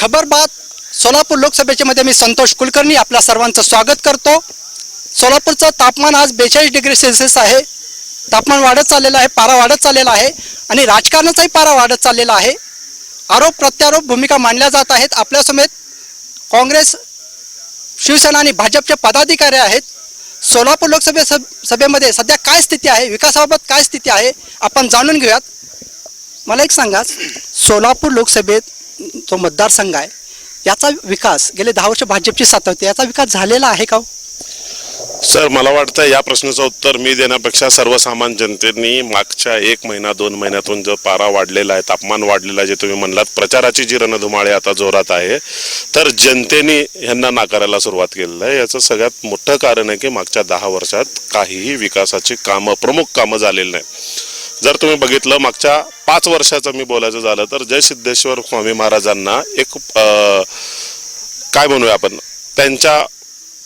खबर बात सोलापूर लोकसभेच्यामध्ये मी संतोष कुलकर्णी आपल्या सर्वांचं स्वागत करतो. सोलापूरचं तापमान आज बेचाळीस डिग्री सेल्सिअस आहे. तापमान वाढत चाललेलं आहे पारा वाढत चाललेला आहे आणि राजकारणाचाही पारा वाढत चाललेला आहे. आरोप प्रत्यारोप भूमिका मांडल्या जात आहेत. आपल्यासमेत काँग्रेस शिवसेना आणि भाजपचे पदाधिकारी आहेत. सोलापूर लोकसभे सब सभेमध्ये सध्या काय स्थिती आहे? विकासाबाबत काय स्थिती आहे? आपण जाणून घेऊयात. मला एक सांगा. सोलापूर लोकसभेत जो मतदारसंघ आहे याचा विकास गेले दहा वर्ष भाजपची सत्ता होती याचा विकास झालेला आहे का हो? सर मला वाटतं या प्रश्नाचं उत्तर मी देण्यापेक्षा सर्वसामान्य जनतेनी मागच्या एक महिना दोन महिन्यातून जो पारा वाढलेला आहे तापमान वाढलेला आहे जे तुम्ही म्हणलात प्रचाराची जी रणधुमाळे आता जोरात आहे तर जनतेने ह्यांना नाकारायला सुरुवात केलेलं आहे याचं सगळ्यात मोठं कारण आहे की मागच्या दहा वर्षात काहीही विकासाची कामं प्रमुख कामं झालेली नाही जर तुम्ही बघितलं मागच्या पाच वर्षाचं मी बोलायचं झालं तर जय सिद्धेश्वर स्वामी महाराजांना एक काय म्हणूया आपण त्यांच्या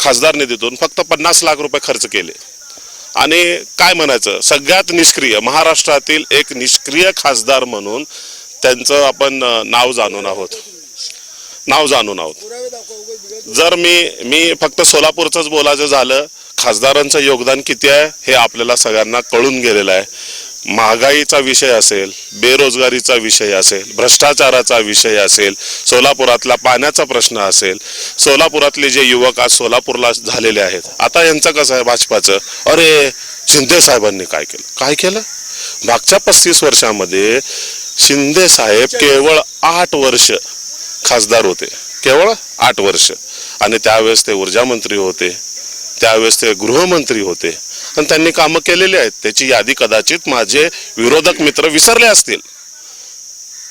खासदार निधीतून फक्त पन्नास लाख रुपये खर्च केले. आणि काय म्हणायचं सगळ्यात निष्क्रिय महाराष्ट्रातील एक निष्क्रिय खासदार म्हणून त्यांचं आपण नाव जाणून आहोत. नाव जाणून आहोत. जर मी मी फक्त सोलापूरचंच बोलायचं झालं खासदारांचं योगदान किती आहे हे आपल्याला सगळ्यांना कळून गेलेलं आहे. महागाईचा विषय असेल बेरोजगारीचा विषय असेल भ्रष्टाचाराचा विषय असेल सोलापुरातला पाण्याचा प्रश्न असेल सोलापुरातले जे युवक आज सोलापूरला झालेले आहेत आता यांचं कसं आहे भाजपाचं? अरे शिंदे साहेबांनी काय केलं? काय केलं? मागच्या पस्तीस वर्षामध्ये शिंदे साहेब केवळ आठ वर्ष खासदार होते. केवळ आठ वर्ष. आणि त्यावेळेस ते ऊर्जा मंत्री होते त्यावेळेस ते गृहमंत्री होते. आणि त्यांनी कामं केलेली आहेत. त्याची यादी कदाचित माझे विरोधक मित्र विसरले असतील.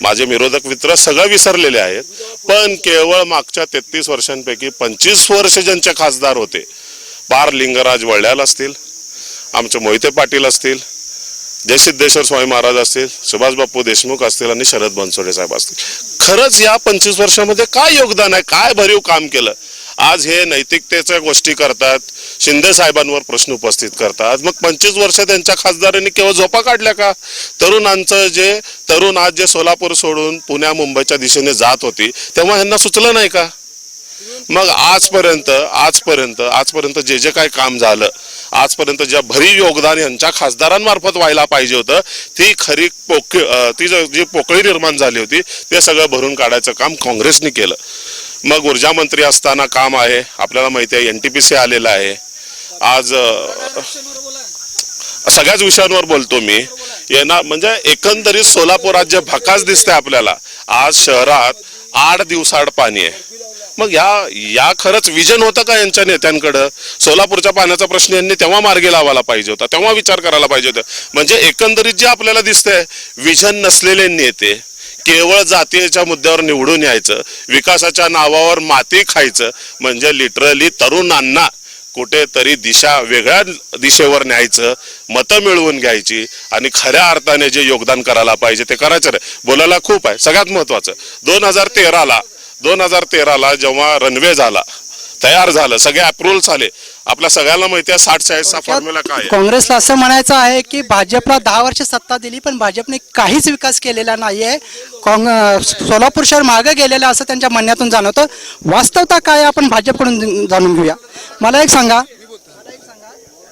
माझे विरोधक मित्र सगळं विसरलेले आहेत. पण केवळ मागच्या तेहतीस वर्षांपैकी पंचवीस वर्ष ज्यांचे खासदार होते पार लिंगराज वळ्याल असतील आमचे मोहिते पाटील असतील जयसिद्धेश्वर स्वामी महाराज असतील सुभाष देशमुख असतील आणि शरद बनसोडे साहेब असतील. खरंच या पंचवीस वर्षामध्ये काय योगदान आहे? काय भरीव काम केलं? आज हे नैतिकतेच्या गोष्टी करतात शिंदे साहेबांवर प्रश्न उपस्थित करतात. मग पंचवीस वर्ष त्यांच्या खासदारांनी केवळ झोपा काढल्या का? तरुणांचं जे तरुण आज जे सोलापूर सोडून पुण्या मुंबईच्या दिशेने जात होती तेव्हा ह्यांना सुचलं नाही का? मग आजपर्यंत आजपर्यंत आजपर्यंत जे जे काय काम झालं आजपर्यंत ज्या भरीव योगदान यांच्या खासदारांमार्फत व्हायला पाहिजे होतं ती खरी पोक ती जी पोकळी निर्माण झाली होती ते सगळं भरून काढायचं काम काँग्रेसने केलं. मग ऊर्जा मंत्री असताना काम आहे. आपल्याला माहिती आहे एन टी पी सी आलेलं आहे. आज सगळ्याच विषयांवर बोलतो मी. येणार म्हणजे एकंदरीत सोलापूर राज्य भकास दिसते आपल्याला आज शहरात आठ दिवसाआड पाणी आहे. मग या या खरंच विजन होतं का यांच्या नेत्यांकडं? सोलापूरच्या पाण्याचा प्रश्न यांनी तेव्हा मार्गी लावायला पाहिजे होता तेव्हा विचार करायला पाहिजे होता. म्हणजे एकंदरीत जे आपल्याला दिसतंय विजन नसलेले नेते केवळ जातीच्या मुद्द्यावर निवडून यायचं विकासाच्या नावावर माती खायचं म्हणजे लिटरली तरुणांना कुठेतरी दिशा वेगळ्या दिशेवर न्यायचं मतं मिळवून घ्यायची आणि खऱ्या अर्थाने जे योगदान करायला पाहिजे ते करायचं रे. बोलायला खूप आहे. सगळ्यात महत्वाचं. दोन हजार तेराला दोन हजार तेराला जेव्हा रनवे झाला तयार झालं सगळे अप्रुव्हल्स आले आपल्या सगळ्याला माहिती आहे साठ चाळीसचा फॉर्म्युला काय आहे. काँग्रेसला असं म्हणायचं आहे की भाजपला दहा वर्ष सत्ता दिली पण भाजपने काहीच विकास केलेला नाहीये. काँग सोलापूर शहर मागे गेलेलं असं त्यांच्या म्हणण्यातून जाणवतं. वास्तवता काय आपण भाजपकडून जाणून घेऊया. मला एक सांगा.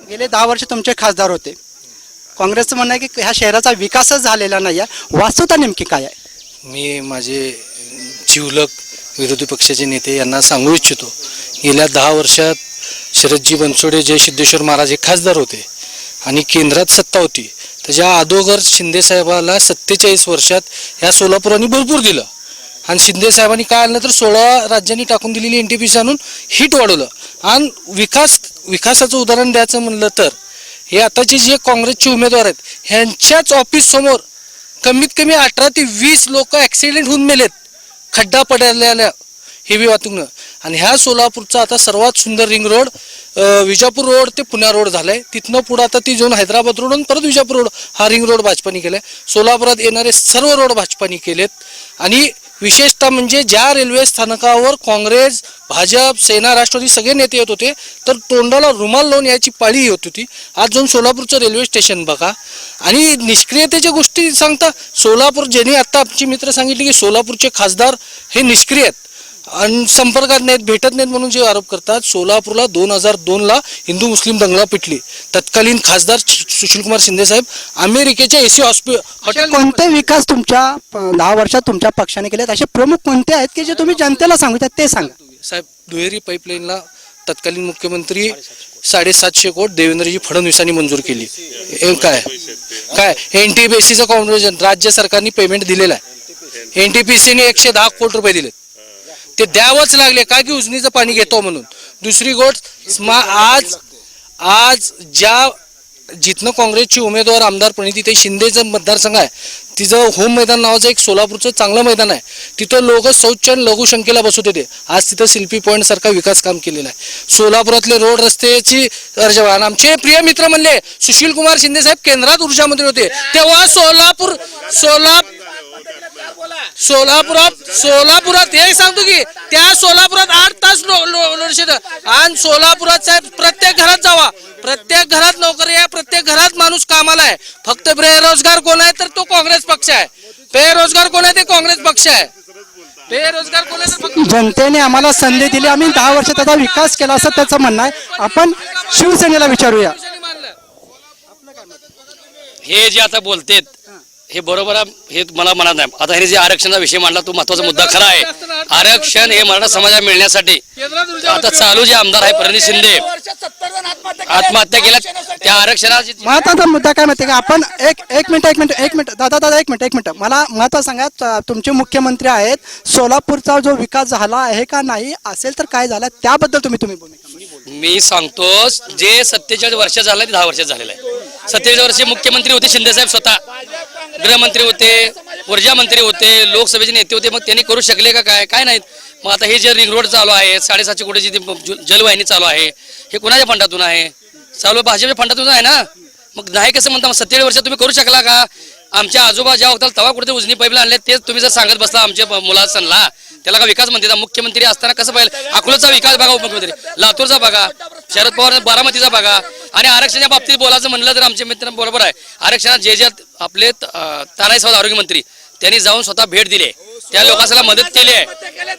गेले दहा वर्ष तुमचे खासदार होते. काँग्रेसचं म्हणणं आहे की ह्या शहराचा विकासच झालेला नाही आहे वास्तवता नेमकी काय आहे? मी माझे जिवलक विरोधी पक्षाचे नेते यांना सांगू इच्छितो गेल्या दहा वर्षात शरदजी बनसोडे जय सिद्धेश्वर महाराज हे खासदार होते आणि केंद्रात सत्ता होती. त्याच्या अगोदर शिंदेसाहेबाला सत्तेचाळीस वर्षात ह्या सोलापुरांनी भरपूर दिलं. आणि शिंदेसाहेबांनी काय आणलं तर सोळा राज्यांनी टाकून दिलेली एन टी पी सी आणून हिट वाढवलं. आणि विकास विकासाचं उदाहरण द्यायचं म्हणलं तर हे आताचे जे काँग्रेसचे उमेदवार आहेत ह्यांच्याच ऑफिससमोर कमीत कमी अठरा ते वीस लोक ॲक्सिडेंट होऊन मेलेत. खड्डा पडलेल्या हेवी वाहतूकनं आणि ह्या सोलापूरचा आता सर्वात सुंदर रिंग रोड विजापूर रोड ते पुण्या रोड झालाय. तिथनं पुढं आता ती जाऊन हैदराबाद रोड आणि परत विजापूर रोड हा रिंग रोड भाजपाने केलाय. सोलापुरात येणारे सर्व रोड भाजपाने केलेत. आणि विशेषतः म्हणजे ज्या रेल्वे स्थानकावर काँग्रेस भाजप सेना राष्ट्रवादी सगळे नेते येत होते तर तोंडाला रुमाल लावून यायची पाळी येत होती. आज जाऊन सोलापूरचं रेल्वे स्टेशन बघा. आणि निष्क्रियतेच्या गोष्टी सांगता सोलापूर ज्यांनी आता आमची मित्र सांगितले की सोलापूरचे खासदार हे निष्क्रिय आहेत. आणि संपर्कात नाहीत भेटत नाहीत म्हणून जे आरोप करतात सोलापूरला दोन हजार दोनला हिंदू मुस्लिम दंगला पिटली. तत्कालीन खासदार सुशीलकुमार शिंदे साहेब अमेरिकेच्या एसी हॉस्पिटल कोणते विकास तुमच्या दहा वर्षात तुमच्या पक्षाने केलेत? असे प्रमुख कोणते आहेत की जे तुम्ही जनतेला सांगू इच्छिता ते सांगा. साहेब दुहेरी पाईपलाईनला तत्कालीन मुख्यमंत्री साडेसातशे कोट देवेंद्रजी फडणवीसांनी मंजूर केली. काय? काय? एन टी पी सीचं राज्य सरकारने पेमेंट दिलेलं आहे. एन टी पी सीने एकशे दहा कोटी रुपये दिले ते द्यावंच लागले. का की उजनीचं पाणी घेतो म्हणून? दुसरी गोष्ट आज आज ज्या जिथनं काँग्रेसची उमेदवार आमदार प्रणिती शिंदेचं मतदारसंघ आहे तिचं होम मैदान नावाचं एक सोलापूरचं चांगलं मैदान आहे. तिथं लोक शौच आणि लघुशंकेला बसत होते आज तिथं शिल्पी पॉईंट सारखा विकास काम केलेला आहे. सोलापुरातले रोड रस्त्याची अर्जवा आमचे प्रिय मित्र म्हणले सुशील कुमार शिंदे साहेब केंद्रात ऊर्जा मंत्री होते. तेव्हा सोलापूर सोलापूर सोलापुरात सोलापुरात हे सांगतो की त्या सोलापुरात आठ तास लोडशेड. आणि सोलापुरात साहेब प्रत्येक घरात जावा. प्रत्येक घरात नोकरी आहे प्रत्येक घरात माणूस कामाला आहे. फक्त बेरोजगार कोण आहे तर तो काँग्रेस पक्ष आहे. बेरोजगार कोण आहे ते काँग्रेस पक्ष आहे. बेरोजगार कोण आहे तर फक्त जनतेने आम्हाला संधी दिली. आम्ही दहा वर्षात त्याचा विकास केला असं त्याचं म्हणणं आहे. आपण शिवसेनेला विचारूया. हे जे आता बोलतेत हे बरोबर आहे, हे मला म्हणत नाही. आता हे जे आरक्षणाचा विषय मांडला तो महत्त्वाचा मुद्दा खरा आहे. आरक्षण हे मराठा समाजाला मिळण्यासाठी. आता चालू जे आमदार आहे प्रणित शिंदे आत्महत्या केल्या. त्या आरक्षणाची महत्त्वाचा मुद्दा काय माहिती का? आपण एक एक मिनिट एक मिनिट एक मिनिट. दादा दादा एक मिनिट एक मिनिट. मला महत्त्व सांगा तुमचे मुख्यमंत्री आहेत. सोलापूरचा जो विकास झाला आहे का नाही असेल तर काय झाला? त्याबद्दल तुम्ही तुम्ही. मी सांगतो जे सत्तेचाळीस वर्ष झालं ते दहा वर्षात झालेलं आहे. सत्तेचाळीस वर्षे मुख्यमंत्री होते शिंदेसाहेब स्वतः. गृहमंत्री होते ऊर्जा मंत्री होते लोकसभेचे नेते होते मग त्यांनी करू शकले का काय? काय नाहीत. मग आता हे जे रिंग रोड चालू आहे साडेसातशे कोटीची जलवाहिनी चालू आहे हे कोणाच्या फंडातून आहे? चालू भाजपच्या फंडातून आहे ना? मग नाही कसं म्हणता मग सत्तेचाळीस वर्ष तुम्ही करू शकला का? आमच्या आजोबा ज्या होता तेव्हा कुठे उजनी पाईपला आणले तेच तुम्ही जर सांगत बसला आमच्या ब- मुलासनला. त्याला का विकास म्हणते? मुख्यमंत्री असताना कसं पाहिजे अकोलाचा विकास बघा उपमुख्यमंत्री. लातूरचा बघा. शरद पवार बारामतीचा बघा. आणि आरक्षणाच्या बाबतीत बोलायचं म्हणलं तर आमचे मित्र बरोबर आहे. आरक्षणात जे जे आपले तानाई तानाजी आरोग्यमंत्री त्यांनी जाऊन स्वतः भेट दिली. त्या लोकांना मदत केली आहे.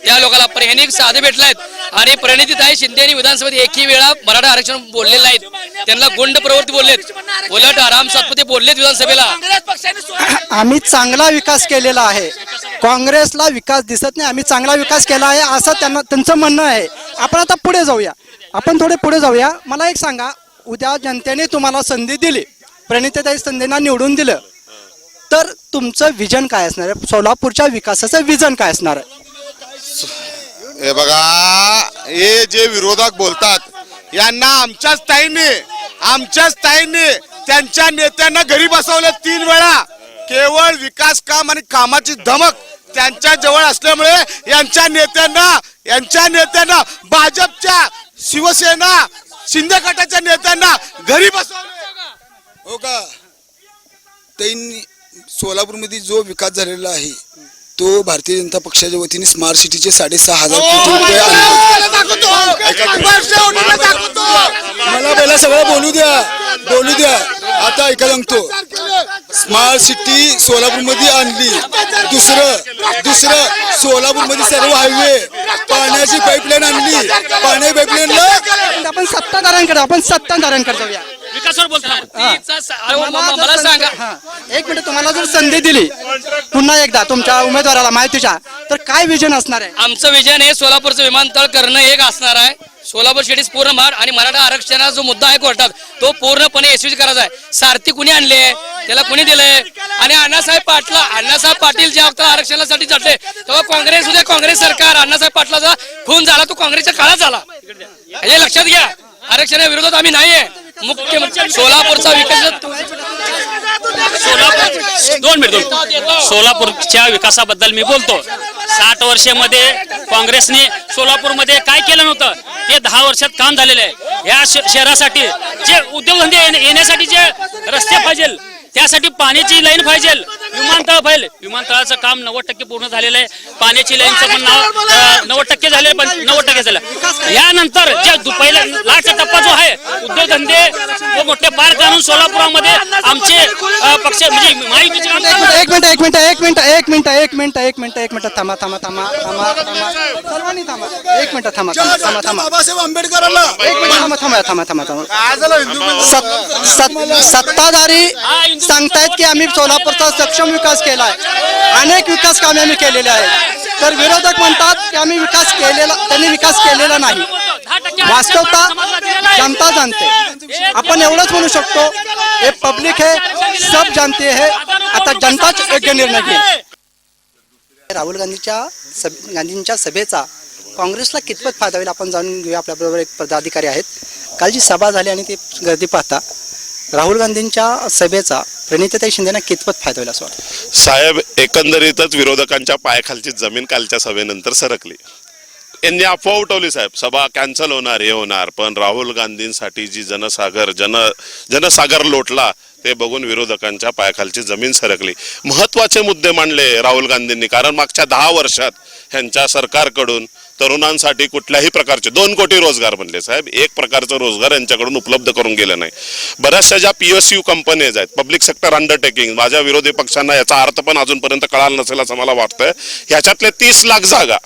त्या लोकांना प्रेणी साधे भेटलायत आणि प्रणितीताई शिंदे यांनी विधानसभेत एकही वेळा मराठा आरक्षण बोललेलं नाहीत. त्यांना गुंड प्रवृत्ती बोललेत. उलट आराम सातपते बोललेत विधानसभेला. आम्ही चांगला विकास केलेला आहे. काँग्रेसला विकास दिसत नाही आम्ही चांगला विकास केला आहे असं त्यांना त्यांचं म्हणणं आहे. आपण आता पुढे जाऊया. आपण थोडे पुढे जाऊया. मला एक सांगा उद्या जनतेने तुम्हाला संधी दिली प्रणितताई संधींना निवडून दिलं तर तुमचं विजन काय असणार आहे? सोलापूरच्या विकासाचं विजन काय असणार आहे? हे बघा हे जे विरोधक बोलतात यांना आमच्याच ताईने आमच्याच ताईने त्यांच्या नेत्यांना घरी बसवलं तीन वेळा. केवळ विकास काम आणि कामाची धमक त्यांच्या जवळ असल्यामुळे यांच्या नेत्यांना यांच्या नेत्यांना भाजपच्या शिवसेना शिंदे गटाच्या नेत्यांना घरी बसवले हो का? त्यांनी सोलापूरमध्ये जो विकास झालेला आहे तो भारतीय जनता पक्षाच्या वतीने स्मार्ट सिटीचे साडेसहा हजार कोटी रुपये आणले. मला पहिला सगळं बोलू द्या. बोलू द्या. आता ऐका सांगतो. स्मार्ट सिटी सोलापूरमध्ये आणली. दुसरं दुसरं सोलापूरमध्ये सर्व हायवे पाण्याची पाईपलाईन आणली. पाणी पाईपलाईनला आपण सत्ताधाऱ्यांकडे आपण सत्ताधाऱ्यांकडे जाऊया. विकासावर बोलतो. मला सांगा. हा, एक मिनिट तुम्हाला जर संधी दिली पुन्हा एकदा तुमच्या उमेदवाराला माहितीच्या तर काय विजन असणार आहे? आमचं विजन हे सोलापूरचं विमानतळ करणं एक असणार आहे. सोलापूर शेडीज पूर्ण माड आणि मराठा आरक्षणाचा जो मुद्दा आहे कोर्टात तो पूर्णपणे यशस्वी करायचा आहे. सारथी कुणी आणले त्याला कुणी दिलंय? आणि अण्णासाहेब पाटला अण्णासाहेब पाटील ज्या वक्ता आरक्षणासाठी चढले तेव्हा काँग्रेस उद्या काँग्रेस सरकार अण्णासाहेब पाटलाचा खून झाला तो काँग्रेसच्या काळात झाला. हे लक्षात घ्या. आरक्षणाविरोधात आम्ही नाहीये. मुख्यमंत्री सोलापूरचा विकास सोलापूर दोन मिनिट दोन सोलापूरच्या विकासाबद्दल मी बोलतो. साठ वर्षामध्ये काँग्रेसने सोलापूरमध्ये काय केलं नव्हतं? ते दहा वर्षात काम झालेलं आहे. या श- शहरासाठी जे उद्योगधंदे येण्यासाठी जे रस्ते पाहिजे त्यासाठी पाण्याची लाईन पाहिजे विमानतळ फैल विमानतळाचं काम नव्वद टक्के पूर्ण झालेलं आहे. पाण्याची लाईनचं पण नाव नव्वद टक्के झाले पण नव्वद टक्के झालं. यानंतर जे दु- पहिला लाटचा टप्पा जो आहे उद्योगधंदे व मोठे पार्क आणून सोलापुरामध्ये आमचे पक्ष म्हणजे महायुतीचे आमदार- एक मिनिट एक मिनिट एक मिनिट एक मिनिट एक मिनिट एक मिनिट एक मिनिट थांबा थांबा थांबा थांबा थांबा. सर्वांनी थांबा. एक मिनिट थांबा थांबा थांबा थांबा. बाबासाहेब आंबेडकरांना. एक मिनिट थांबा थांबा थांबा थांबा थांबा. सत्ताधारी सांगतायत की आम्ही सोलापूरचा सक्षम विकास केला आहे अनेक विकास कामे आम्ही केलेले आहेत. तर विरोधक म्हणतात की आम्ही विकास केलेला त्यांनी विकास केलेला नाही. वास्तवता जनता जानते आपण एवढंच म्हणू शकतो हे पब्लिक हे सब जानते हे. आता जनताच योग्य निर्णय घेईल. राहुल गांधीच्या सभ गांधींच्या सभेचा काँग्रेसला कितपत फायदा होईल आपण जाणून घेऊया. आपल्याबरोबर एक पदाधिकारी आहेत. काल जी सभा झाली आणि ती गर्दी पाहता. राहुल गांधींच्या सभेचा प्रणितीताई शिंदेना कितपत फायदा होईल असं वाटतं? साहेब एकंदरीतच विरोधकांच्या पायाखालची जमीन कालच्या सभेनंतर सरकली. यांनी अफवा उठवली साहेब. सभा कॅन्सल होणार हे होणार पण राहुल गांधींसाठी जी जनसागर जन जनसागर लोटला ते बघून विरोधकांच्या पायाखालची जमीन सरकली. महत्त्वाचे मुद्दे मांडले राहुल गांधींनी कारण मागच्या दहा वर्षात ह्यांच्या सरकारकडून तरुणांसाठी कुठल्याही प्रकारचे दोन कोटी रोजगार म्हणले साहेब. एक प्रकारचा रोजगार यांच्याकडून उपलब्ध करून गेलं नाही. बऱ्याचशा ज्या पी एस यू कंपनीज आहेत पब्लिक सेक्टर अंडरटेकिंग माझ्या विरोधी पक्षांना याचा अर्थ पण अजूनपर्यंत कळाला नसेल असं मला वाटतंय. ह्याच्यातले तीस लाख जागा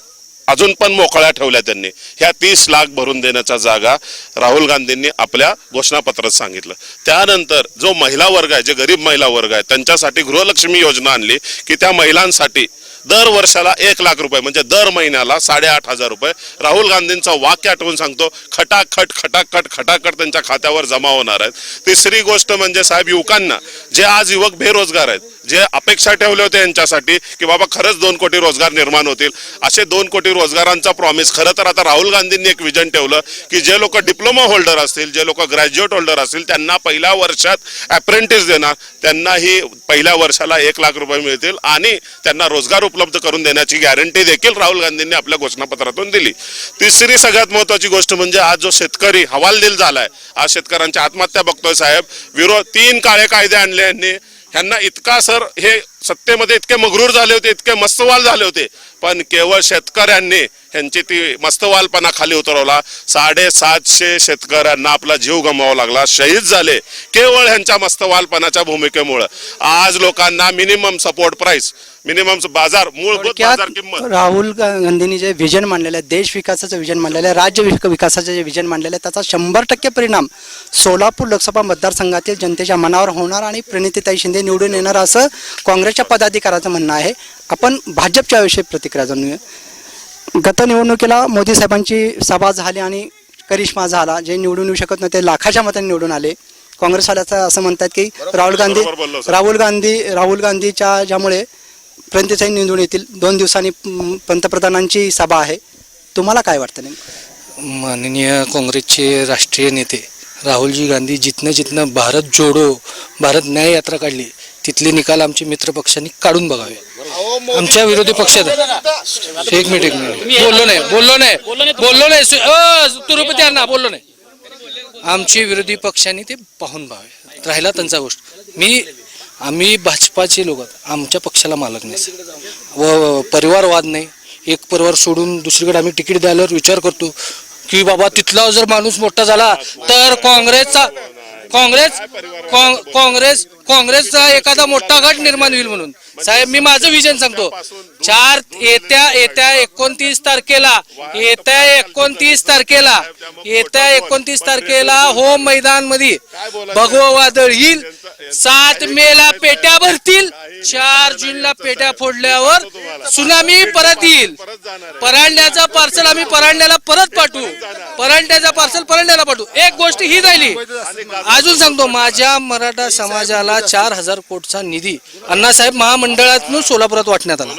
अजून पण मोकळ्या ठेवल्या त्यांनी. ह्या तीस लाख भरून देण्याच्या जागा राहुल गांधींनी आपल्या घोषणापत्रात सांगितलं. त्यानंतर जो महिला वर्ग आहे जे गरीब महिला वर्ग आहे त्यांच्यासाठी गृहलक्ष्मी योजना आणली की त्या महिलांसाठी दर वर्षाला एक लाख रुपये म्हणजे दर महिन्याला साडेआठ हजार रुपये. राहुल गांधींचं वाक्य आठवून सांगतो खटाखट खटाखट खटाखट त्यांच्या खात्यावर जमा होणार आहेत. तिसरी गोष्ट म्हणजे साहेब युवकांना जे आज युवक बेरोजगार आहेत जे अपेक्षा ठेवले होते यांच्यासाठी की बाबा खरंच दोन कोटी रोजगार निर्माण होतील असे दोन कोटी रोजगारांचा प्रॉमिस खरं तर आता राहुल गांधींनी एक विजन ठेवलं की जे लोक डिप्लोमा होल्डर असतील जे लोक ग्रॅज्युएट होल्डर असतील त्यांना पहिल्या वर्षात अप्रेंटिस देणार त्यांनाही पहिल्या वर्षाला एक लाख रुपये मिळतील आणि त्यांना रोजगार उपलब्ध करून देण्याची गॅरंटी देखील राहुल गांधींनी आपल्या घोषणापत्रातून दिली. तिसरी सगळ्यात महत्वाची गोष्ट म्हणजे आज जो शेतकरी हवालदिल झालाय आज शेतकऱ्यांच्या आत्महत्या बघतोय साहेब. विरोध तीन काळे कायदे आणले यांनी. ह्यांना इतका सर हे सत्तेमध्ये इतके मगरूर झाले होते इतके मस्तवाल झाले होते. पण केवळ शेतकऱ्यांनी ह्यांची ती मस्तवालपणा खाली उतरवला. साडेसातशे शेतकऱ्यांना आपला जीव गमवावा लागला. शहीद झाले. केवळ ह्यांच्या मस्तवालपणाच्या भूमिकेमुळं. आज लोकांना मिनिमम सपोर्ट प्राइस मिनिमम बाजार मूलभूत बाजार किंमत. राहुल गांधींनी जे विजन मांडलेलं आहे देश विकासाचं विजन मांडलेलं आहे राज्य विक- विकासाचं जे विजन मांडलेलं आहे त्याचा शंभर टक्के परिणाम सोलापूर लोकसभा मतदारसंघातील जनतेच्या मनावर होणार आणि प्रणितीताई शिंदे निवडून येणार असं काँग्रेसच्या पदाधिकाऱ्याचं म्हणणं आहे. आपण भाजपच्या विषयी प्रतिक्रिया जाणूया. गत निवडणुकीला मोदी साहेबांची सभा झाली आणि करिश्मा झाला. जे निवडून येऊ शकत नव्हते लाखाच्या मतांनी निवडून आले. काँग्रेसवाल्याचं असं म्हणतात की राहुल गांधी. राहुल गांधी राहुल गांधीच्या ज्यामुळे प्रणितीताई निवडून येतील. दोन दिवसांनी पंतप्रधानांची सभा आहे. तुम्हाला काय वाटतं नेमकं? माननीय काँग्रेसचे राष्ट्रीय नेते राहुलजी गांधी जिथनं जिथनं भारत जोडो भारत न्याय यात्रा काढली तिथले निकाल आमचे मित्रपक्षांनी काढून बघावे. आमच्या विरोधी पक्षात एक मिनिट एक मिनिट. बोललो नाही बोललो नाही बोललो नाही तिरुपती अण्णा बोललो नाही. आमचे विरोधी पक्षांनी ते पाहून पाहावे राहिला त्यांचा गोष्ट. मी आम्ही भाजपाचे लोक आमच्या पक्षाला मालक नाही व परिवारवाद नाही. एक परिवार सोडून दुसरीकडे आम्ही तिकीट द्यायला विचार करतो की बाबा तिथला जर माणूस मोठा झाला तर काँग्रेसचा काँग्रेस काँग्रेस काँग्रेसचा एखादा मोठा गट निर्माण होईल म्हणून. साहेब मी माझं विजन सांगतो. चार येत्या येत्या एकोणतीस तारखेला येत्या एकोणतीस तारखेला येत्या एकोणतीस तारखेला होम मैदानमध्ये भगवं वादळ येईल. सात मेला पेट्या भरतील. चार जूनला पेट्या फोडल्यावर सुनामी परत येईल. परांड्याचं पार्सल आम्ही परांड्याला परत पाठवू. परांड्याचं पार्सल परांड्याला पाठवू. एक गोष्ट ही राहिली. अजून सांगतो माझ्या मराठा समाजाला चार हजार कोटचा निधी अण्णासाहेब महामंडळातून सोलापुरात वाटण्यात आला.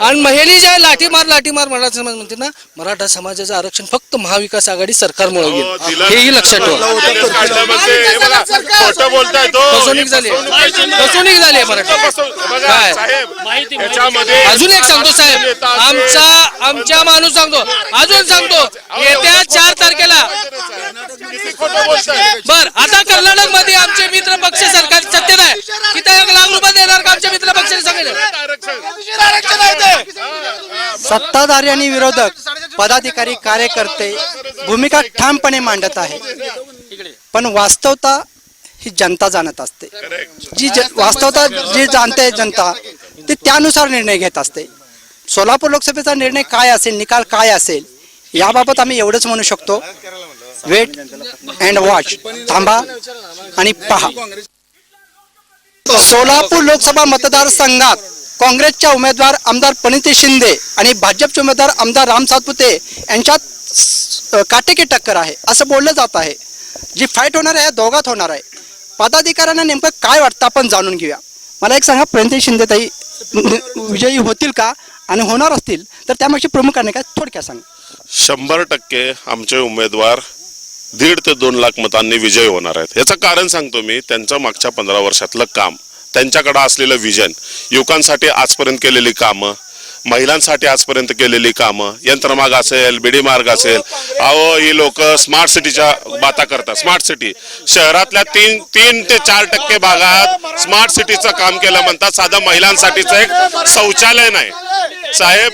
आणि महिली ज्या लाठीमार लाठीमार मराठा समाज म्हणते ना मराठा समाजाचं आरक्षण फक्त महाविकास आघाडी सरकारमुळे हो, होईल दिलं. हेही लक्षात ठेवा. हे बोलताय फसवणूक झाली फसवणूक झाली. आहे मराठा. काय? साहेब माहिती- याच्यामध्ये अजून एक सांगतो साहेब. आमचा आमच्या माणूस सांगतो. अजून सांगतो. येत्या चार तारखेला. बर आता कर्नाटकमध्ये आमचे मित्र पक्ष सरकार सत्तेत आरक्षण आहे. एक लाख रुपये देणार आमच्या मित्र पक्षाने सांगितलं आरक्षण सत्ताधारी आणि विरोधक पदाधिकारी कार्यकर्ते भूमिका ठामपणे मांडत आहे. पण वास्तवता ही जनता जाणत असते. जी वास्तवता जी जाणते जनता ती त्यानुसार निर्णय घेत असते. सोलापूर लोकसभेचा निर्णय काय असेल निकाल काय असेल याबाबत आम्ही एवढंच म्हणू शकतो. Wait and watch. थांबा आणि पहा. सोलापूर लोकसभा मतदारसंघात काँग्रेसच्या उमेदवार आमदार प्रणिती शिंदे आणि भाजपचे उमेदवार आमदार राम सातपुते यांच्यात काटेकी टक्कर आहे. असं बोललं जात आहे. जी फाईट होणार आहे दोघात होणार आहे. पदाधिकाऱ्यांना नेमकं काय वाटतं आपण जाणून घेऊया. मला एक सांगा प्रणिती शिंदे ताई विजयी होतील का? आणि होणार असतील तर त्यामागची प्रमुख काय? थोडक्यात सांगा. शंभर टक्के आमचे उमेदवार दीड ते दोन लाख मतांनी विजयी होणार आहेत. याचं कारण सांगतो मी त्यांचं मागच्या पंधरा वर्षातलं काम त्यांच्याकडं असलेलं विजन युवकांसाठी आजपर्यंत केलेली कामं महिलांसाठी आजपर्यंत केलेली कामं यंत्रमाग असेल बिडी मार्ग असेल अहो ही लोक स्मार्ट सिटीच्या बाता करतात. स्मार्ट सिटी शहरातल्या तीन तीन ते चार टक्के भागात स्मार्ट सिटीचं काम केलं म्हणतात. साधं महिलांसाठीचं एक शौचालय नाही. साहेब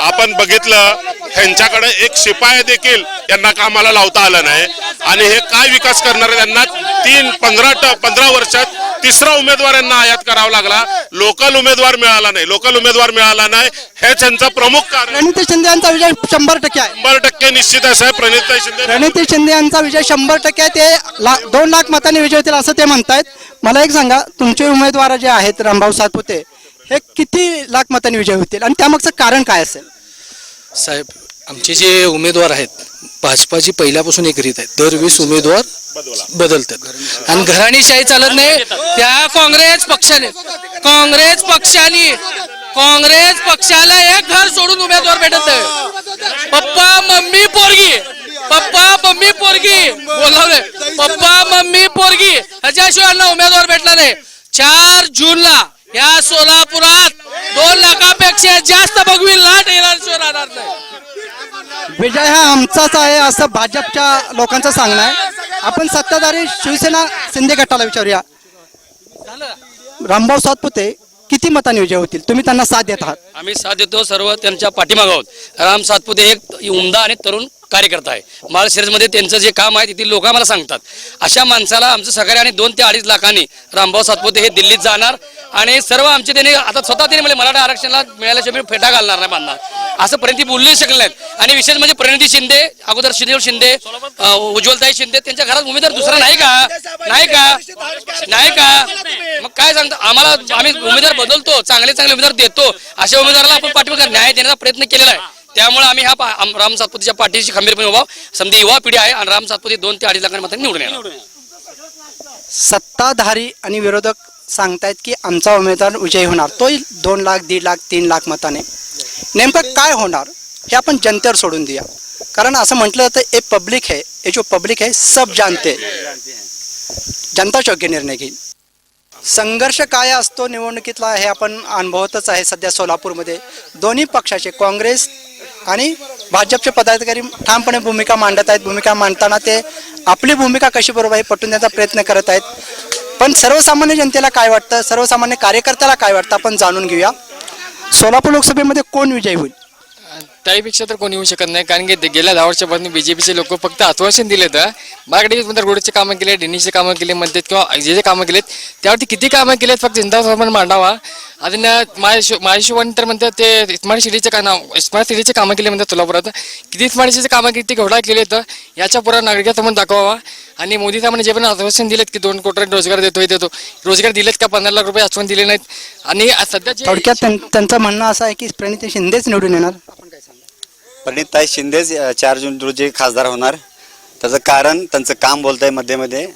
आपण बघितलं ह्यांच्याकडे एक शिपाई देखील यांना कामाला लावता आलं नाही. आणि हे काय विकास करणार त्यांना तीन पंधरा ट पंधरा वर्षात तिसरा उमेदवार यांना आयात करावा लागला. लोकल उमेदवार मिळाला नाही. लोकल उमेदवार मिळाला नाही. हे त्यांचं प्रमुख कारण. प्रणिती शिंदे यांचा विजय शंभर टक्के आहे. शंभर टक्के निश्चित आहे साहेब प्रणित शिंदे. प्रणिती शिंदे यांचा विजय शंभर टक्के आहे. ते ला दोन लाख मतांनी विजय होतील असं ते म्हणतायत. मला एक सांगा तुमचे उमेदवार जे आहेत रामभाऊ सातपुते हे किती लाख मतांनी विजय होतील? आणि त्यामागचं कारण काय असेल? साहेब आमचे जे उमेदवार आहेत भाजपाची पहिल्यापासून एक रीत आहे. दरवीस उमेदवार बदलतात. आणि घराणीशाही चालत नाही त्या काँग्रेस पक्षाने. काँग्रेस पक्षाने काँग्रेस पक्षाला एक घर सोडून उमेदवार भेटत पप्पा मम्मी पोरगी. पप्पा मम्मी पोरगी. बोलावले पप्पा मम्मी पोरगी. ह्याच्याशिवाय यांना उमेदवार भेटला नाही. चार जूनला या सोलापुरात दोन लाखापेक्षा जास्त भगवी लाट येणार राहणार नाही. विजय हा आमचाच आहे असं भाजपच्या लोकांचं सांगणं आहे. आपण सत्ताधारी शिवसेना शिंदे गटाला विचारूया. रामभाऊ सातपुते किती मतांनी विजय होतील? तुम्ही त्यांना साथ देत आहात. आम्ही साथ देतो सर्व त्यांच्या पाठीमागं आहोत. राम सातपुते एक उमदा आणि तरुण कार्यकर्ता आहे. माळशिरसमध्ये त्यांचं जे काम आहे तिथील लोक आम्हाला सांगतात. अशा माणसाला आमचं सहकार्य आणि दोन ते अडीच लाखांनी रामभाऊ सातपुते हे दिल्लीत जाणार. आणि सर्व आमचे त्यांनी आता स्वतः त्यांनी म्हणजे मराठा आरक्षणाला मिळाल्याशिवाय मी फेटा घालणार नाही बांधणार असं प्रणिती बोलू शकले नाहीत. आणि विशेष म्हणजे प्रणिती शिंदे अगोदर श्रीदेव शिंदे उज्ज्वलताई शिंदे त्यांच्या घरात उमेदवार दुसरा नाही का? नाही का? नाही का? मग काय सांगता? आम्हाला आम्ही उमेदवार बदलतो चांगले चांगले उमेदवार देतो अशा उमेदवाराला आपण पाठिंबा न्याय देण्याचा प्रयत्न केलेला आहे. त्यामुळे आम्ही हा राम सातपुतीच्या पाठीशी खंबीरपणे उभा समधी युवा पिढी आहे आणि राम सातपुती दोन ते अडीच लाखांमध्ये निवडून येणार. सत्ताधारी आणि विरोधक सांगतायत की आमचा उमेदवार विजयी होणार. तोही दोन लाख दीड लाख तीन लाख मताने. नेमकं काय होणार हे आपण जनतेवर सोडून देऊया. कारण असं म्हटलं जातं ए पब्लिक आहे हे जो पब्लिक आहे सब जानते जनता योग्य निर्णय घेईल. संघर्ष काय असतो निवडणुकीतला हे आपण अनुभवतच आहे सध्या सोलापूरमध्ये. दोन्ही पक्षाचे काँग्रेस आणि भाजपचे पदाधिकारी ठामपणे भूमिका मांडत आहेत. भूमिका मांडताना ते आपली भूमिका कशी बरोबर आहे पटून देण्याचा प्रयत्न करत आहेत. पण सर्वसामान्य जनतेला काय वाटतं? सर्वसामान्य कार्यकर्त्याला काय वाटतं? आपण जाणून घेऊया. सोलापूर लोकसभेमध्ये कोण विजयी होईल? त्यापेक्षा तर कोणी येऊ शकत नाही. कारण की ते गेल्या दहा वर्षापासून बीजेपीचे लोक फक्त आश्वासन दिले तर बागडे म्हणतात रोडचे कामं केले डेनीचे कामं केले म्हणतात किंवा जे जे कामं केलेत त्यावरती किती कामं केलेत फक्त जनता समोर मांडावा. आणि माझ्या माझ्याशिवाय तर म्हणतात ते स्मार्ट सिटीचे का नाव स्मार्ट सिटीचे कामं केले म्हणतात सोलापुरात. किती स्मार्ट सिटीचे कामं किती घोडा केले तर याच्या पुरा नागरिकांसमोर दाखवावा. आणि मोदी साहेबांनी जे पण आश्वासन दिलेत की दोन कोटी रोजगार देतोय देतो. रोजगार दिलेत का पंधरा लाख रुपये आश्वासन दिले नाहीत. आणि सध्या जे थोडक्यात त्यां- त्यांचं म्हणणं असं आहे की प्रणिती शिंदेच निवडून येणार. प्रणिताई शिंदेच चार जून रोजी खासदार होणार. त्याचं कारण त्यांचं काम बोलत आहे मध्ये मध्ये.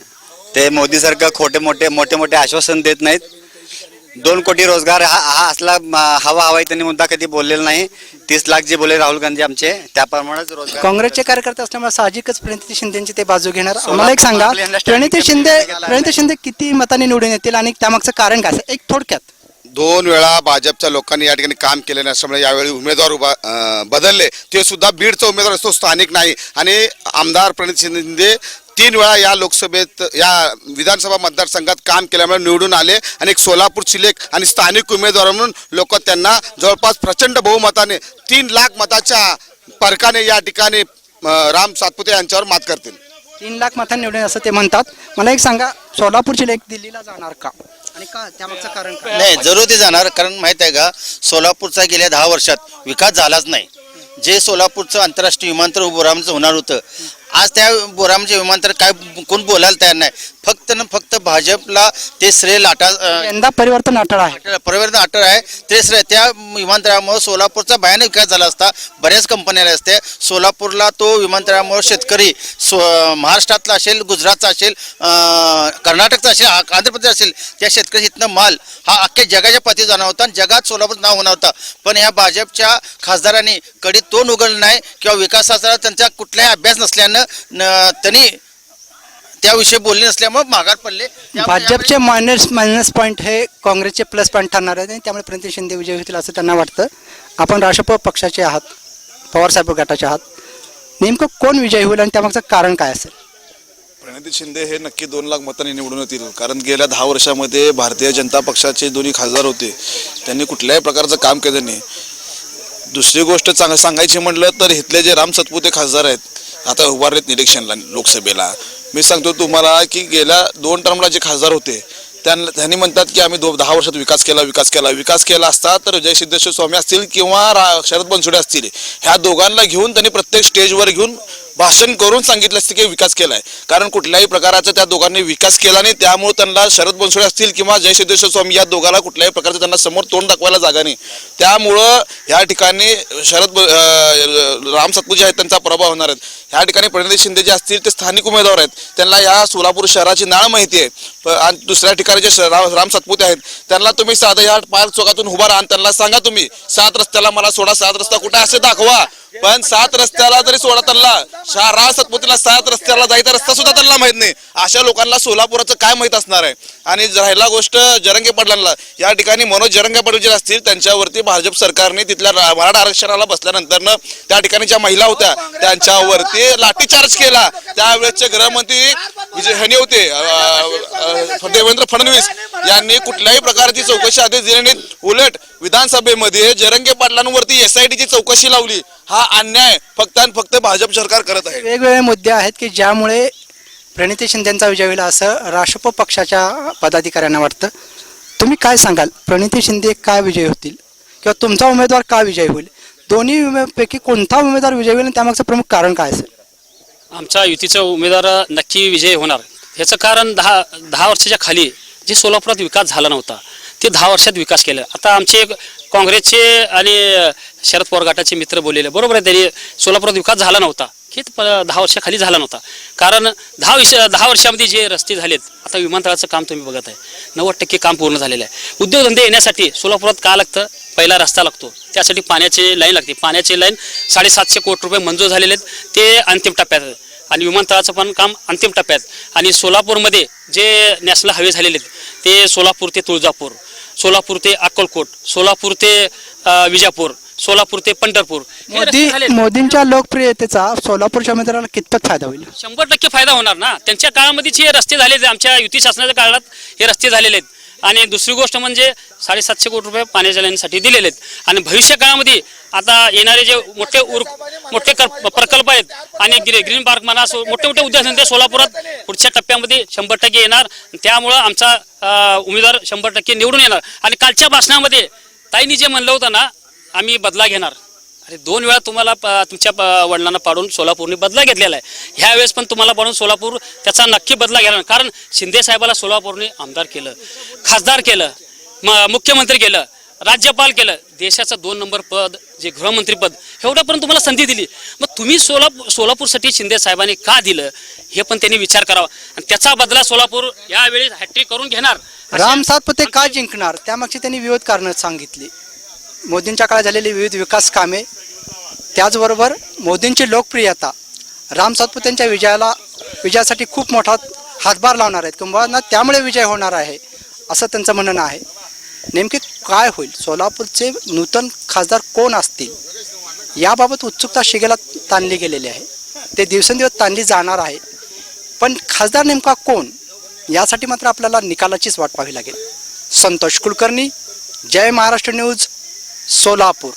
ते मोदीसारखं खोटे मोठे मोठे मोठे आश्वासन देत नाहीत. दोन कोटी रोजगार हा हा असला हवा हवा आहे त्यांनी मुद्दा कधी बोललेला नाही. तीस लाख जे बोलले राहुल गांधी आमचे त्याप्रमाणेच रोजगार काँग्रेसचे कार्यकर्ते असल्यामुळे साहजिकच प्रणिती शिंदेची ते बाजू घेणार. आम्हाला एक सांगा प्रणिती शिंदे प्रणिती शिंदे किती मतांनी निवडून येतील आणि त्यामागचं कारण काय? एक थोडक्यात. दोन वेळा भाजपच्या लोकांनी या ठिकाणी काम केले नसल्यामुळे यावेळी उमेदवार उभा बदलले. ते सुद्धा बीडचा उमेदवार असतो स्थानिक नाही. आणि आमदार प्रणित शिंदे तीन वेळा या लोकसभेत या विधानसभा मतदारसंघात काम केल्यामुळे निवडून आले. आणि एक सोलापूर सिलेक आणि स्थानिक उमेदवार म्हणून लोक त्यांना जवळपास प्रचंड बहुमताने तीन लाख मताच्या फरकाने या ठिकाणी राम सातपुते यांच्यावर मात करतील. तीन लाख मतांनी निवडून असं ते म्हणतात. मला एक सांगा सोलापूर लेख दिल्लीला जाणार का? आणि का त्यामागचं कारण काय? नाही जरूर ते जाणार कारण माहीत आहे का सोलापूरचा गेल्या दहा वर्षात विकास झालाच नाही. जे सोलापूरचं आंतरराष्ट्रीय विमानतळ बोरामचं होणार होतं आज त्या बोरामच्या विमानतळ काय कोण बोलायला तयार नाही. फक्त न फक्त भाजपला ते श्रेय लाटा यंदा परिवर्तन अटळ आहे. परिवर्तन अटळ आहे. ते श्रेय त्या विमानतळामुळे सोलापूरचा भयानक विकास झाला असता बऱ्याच कंपन्या असत्या. सोलापूरला तो विमानतळामुळे शेतकरी सो महाराष्ट्रातला असेल गुजरातचा असेल कर्नाटकचा असेल आंध्र प्रदेश असेल त्या शेतकरी इथनं माल हा अख्ख्या जगाच्या पातळीवर जाणार होता आणि जगात सोलापूर नाव होणार होता. पण ह्या भाजपच्या खासदारांनी कधी तोंड उघडलं नाही किंवा विकासाचा त्यांचा कुठलाही अभ्यास नसल्यानं न- त्यांनी त्याविषयी बोलले नसल्यामुळे माघार पडले. भाजपचे मायनस मायनस पॉईंट हे काँग्रेसचे प्लस पॉईंट ठरणार आहेत आणि त्यामुळे प्रणिती शिंदे विजय होतील असं त्यांना वाटतं. आपण राष्ट्रपती पक्षाचे आहात पवारसाहेब गटाचे आहात. नेमकं कोण विजय होईल आणि त्यामागचं कारण काय असेल? प्रणिती शिंदे हे नक्की दोन लाख मतांनी निवडून येतील. कारण गेल्या दहा वर्षामध्ये भारतीय जनता पक्षाचे दोन्ही खासदार होते. त्यांनी कुठल्याही प्रकारचं काम केलं नाही. दुसरी गोष्ट चांग सांगायची म्हटलं तर इथले जे राम सतपुते खासदार आहेत आता उभारलेत निरीक्षणला लोकसभेला. मी सांगतो तुम्हाला की गेल्या दोन टर्मला जे खासदार होते त्यांना त्यांनी म्हणतात की आम्ही दो दहा वर्षात विकास केला विकास केला विकास केला असता तर जय सिद्धेश्वर स्वामी असतील किंवा रा शरद बनसोडे असतील ह्या दोघांना घेऊन त्यांनी प्रत्येक स्टेजवर घेऊन भाषण करून सांगितलं असतं की विकास केलाय. कारण कुठल्याही प्रकाराचा त्या दोघांनी विकास केला नाही त्यामुळे त्यांना शरद बनसोडे असतील किंवा जय सिद्धेश्वर स्वामी या दोघांना कुठल्याही प्रकारचं त्यांना समोर तोंड दाखवायला जागा नाही. त्यामुळं ह्या ठिकाणी शरद ब- राम सतपुजे आहेत त्यांचा प्रभाव होणार आहेत ह्या ठिकाणी प्रणित शिंदे जे असतील ते स्थानिक उमेदवार आहेत. त्यांना या सोलापूर शहराची नाळ माहिती आहे. प- आणि दुसऱ्या ठिकाणी जे श- राम सतपुते आहेत त्यांना तुम्ही साधं या पार्क चौकातून उभा राहा आणि त्यांना सांगा तुम्ही सात रस्त्याला मला सोडा सात रस्ता कुठे असे दाखवा. पण सात रस्त्याला जरी सोडा त्यांना शा- राम सतपुतीला सात रस्त्याला जायचा रस्ता सुद्धा त्यांना माहीत नाही. अशा लोकांना सोलापुराचं काय माहीत असणार आहे? आणि राहिला गोष्ट जरंगे पाटलांना. या ठिकाणी मनोज जरंगे पाटील जे असतील त्यांच्यावरती भाजप सरकारने तिथल्या मराठा आरक्षणाला बसल्यानंतर त्या ठिकाणी ज्या महिला होत्या त्यांच्यावरती लाठीचार्ज केला. त्यावेळेसचे गृहमंत्री विजय हनी होते देवेंद्र फडणवीस यांनी कुठल्याही प्रकारची चौकशी आदेश दिले नाहीत उलट विधानसभेमध्ये जरंगे पाटलांवरती एस आय टीची चौकशी लावली. हा अन्याय फक्त आणि फक्त भाजप सरकार करत आहे. वेगवेगळे मुद्दे आहेत की ज्यामुळे प्रणिती शिंदेचा विजय होईल असं राष्ट्रपती पक्षाच्या पदाधिकाऱ्यांना वाटतं. तुम्ही काय सांगाल? प्रणिती शिंदे काय विजय होतील? किंवा तुमचा उमेदवार का विजय होईल? दोन्ही उमे- पैकी कोणता उमेदवार विजय होईल आणि त्यामागचं प्रमुख कारण काय असेल? आमचा युतीचा उमेदवार नक्की विजय होणार. ह्याचं कारण दहा दहा वर्षाच्या खाली जे सोलापुरात विकास झाला नव्हता ते दहा वर्षात विकास केला. आता आमचे काँग्रेसचे आणि शरद पवार गटाचे मित्र बोललेले बरोबर आहे त्यांनी सोलापुरात विकास झाला नव्हता. हे प- दहा वर्षाखाली झाला नव्हता. कारण दहा विष दहा वर्षामध्ये जे रस्ते झालेत आता विमानतळाचं काम तुम्ही बघत आहे. नव्वद टक्के काम पूर्ण झालेलं आहे. उद्योगधंदे येण्यासाठी सोलापुरात का लागतं? पहिला रस्ता लागतो. त्यासाठी पाण्याची लाईन लागते. पाण्याची लाईन साडेसातशे कोटी रुपये मंजूर झालेले आहेत. ते अंतिम टप्प्यात आहेत आणि विमानतळाचं पण काम अंतिम टप्प्यात आणि सोलापूरमध्ये जे नॅशनल हायवे झालेले आहेत ते सोलापूर ते तुळजापूर. सोलापूर ते अक्कलकोट सोलापूर ते विजापूर सोलापूर ते पंढरपूर मोदी. मोदींच्या लोकप्रियतेचा सोलापूरच्या उमेदवाराला कितपत फायदा होईल शंभर टक्के फायदा होणार ना त्यांच्या काळामध्येच हे रस्ते आहेत. आमच्या युती शासनाच्या काळात हे रस्ते झालेले आहेत आणि दुसरी गोष्ट म्हणजे साडेसातशे कोटी रुपये पाण्याच्या लाईनसाठी दिलेले आहेत. आणि भविष्य काळामध्ये आता येणारे जे मोठे उर मोठे प्रकल्प आहेत आणि ग्रीन पार्क म्हणा असो मोठे मोठे उद्योगधंदे सोलापुरात पुढच्या टप्प्यामध्ये शंभर टक्के येणार. त्यामुळं आमचा उमेदवार शंभर टक्के निवडून येणार. आणि कालच्या भाषणामध्ये ताईंनी जे म्हणलं होतं ना आम्ही बदला घेणार. अरे दोन वेळा तुम्हाला प- तुमच्या वडिलांना पाडून सोलापूरने बदला घेतलेला आहे. ह्या वेळेस पण तुम्हाला पाडून सोलापूर त्याचा नक्की बदला घ्यायला कारण शिंदे साहेबाला सोलापूरने आमदार केलं खासदार केलं म मुख्यमंत्री केलं राज्यपाल केलं देशाचं दोन नंबर पद जे गृहमंत्री पद एवढ्यापर्यंत तुम्हाला संधी दिली. मग तुम्ही सोलापूर सोलापूरसाठी शिंदे साहेबांनी का दिलं? हे पण त्यांनी विचार करावा. आणि त्याचा बदला सोलापूर यावेळी हॅट्रिक करून घेणार. राम सातपुते का जिंकणार? त्यामागची त्यांनी विविध कारणं सांगितली. मोदींच्या काळात झालेली विविध विकास कामे त्याचबरोबर मोदींची लोकप्रियता. राम सातपुतेंच्या विजयाला विजयासाठी खूप मोठा हातभार लावणार आहेत. किंवा त्यामुळे विजय होणार आहे असं त्यांचं म्हणणं आहे. नेमके काय होईल? सोलापूरचे नूतन खासदार कोण असतील? याबाबत उत्सुकता शिगेला ताणली गेलेली आहे. ते दिवसेंदिवस ताणली जाणार आहे. पण खासदार नेमका कोण? यासाठी मात्र आपल्याला निकालाचीच वाट पाहावी लागेल. संतोष कुलकर्णी जय महाराष्ट्र न्यूज सोलापूर.